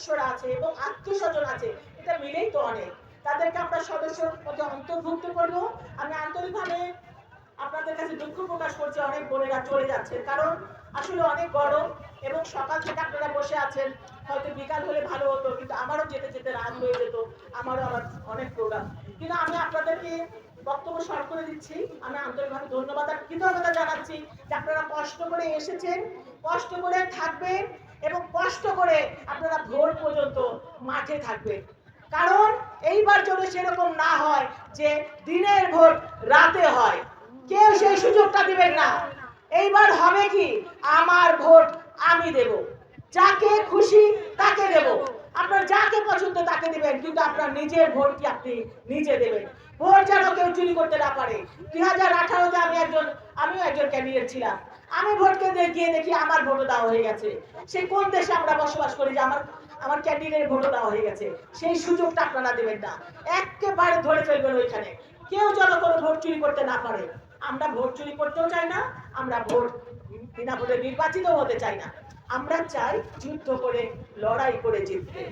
সদস্যরা আছে এবং আত্মীয় স্বজন আছে, এটা মিলেই তো অনেক। তাদেরকে আমরা সদস্যর মধ্যে অন্তর্ভুক্ত করব। আমি আন্তরিকভাবে আপনাদের কাছে দুঃখ প্রকাশ করছি, অনেক বোনেরা চলে যাচ্ছে কারণ আসলে অনেক গরম এবং সকাল থেকে আপনারা বসে আছেন, হয়তো বিকাল হলে ভালো হতো, কিন্তু আমারও যেতে যেতে রাত হয়ে যেত, আমারও আবার অনেক প্রোগ্রাম কিন্তু আমি আপনাদেরকে বক্তব্য শর্ট করে দিচ্ছি, আমি আন্তরিকভাবে ধন্যবাদ আর কৃতজ্ঞতা জানাচ্ছি যে আপনারা কষ্ট করে এসেছেন, কষ্ট করে থাকবেন কষ্ট করে আপনারা ভোর পর্যন্ত মাঠে থাকবেন। কারণ এইবার যদি সেরকম না হয় যে দিনের ভোট রাতে হয়, কেউ সেই সুযোগটা দিবেন না। এইবার হবে কি, আমার ভোট আমি দেব। যাকে খুশি তাকে দেব। আপনার যাকে পছন্দ তাকে দিবেন, কিন্তু আপনার নিজের ভোটটি আপনি নিজে দেবেন? ভোট যেন কেউ চুরি করতে না পারে। দুই হাজার আঠারোতে আমি একজন আমিও একজন ক্যান্ডিডেট ছিলাম। আমি ভোটকে দিয়ে গিয়ে দেখি আমার ভোটও দেওয়া হয়ে গেছে। সেই কোন দেশে আমরা বসবাস করি যে আমার আমার ক্যান্ডিডেট ভোটও দেওয়া হয়ে গেছে? সেই সুযোগটা আপনারা দেবেন না। একেবারে ধরে ফেলবেন ওইখানে। কেউ যেন কোনো ভোট চুরি করতে না পারে। আমরা ভোট চুরি করতেও চাই না, আমরা ভোট বিনা ভোটে নির্বাচিত হতে চাই না। আমরা চাই যুদ্ধ করে, লড়াই করে জিততে।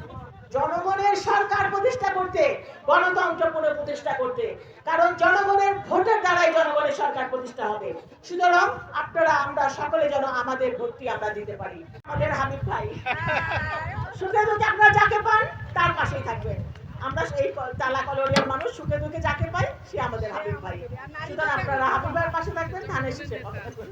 জনগণের সরকার প্রতিষ্ঠা করতে, গণতন্ত্র প্রতিষ্ঠা করতে। কারণ জনগণের জনগণের সরকার প্রতিষ্ঠা হবে। সুতরাং আপনারা, আমরা সকলে যেন আমাদের ভর্তি আমরা দিতে পারি। আমাদের হাবিব ভাই। সুখে দুঃখে আপনারা যাকে পান, তার পাশেই থাকবেন। আমরা এই তালা কলোনিয়ার মানুষ সুখে দুঃখে যাকে পাই সে আমাদের হাবিব ভাই। সুতরাং আপনারা হাবিব ভাইয়ের পাশে থাকবেন, ধানের থাকবেন।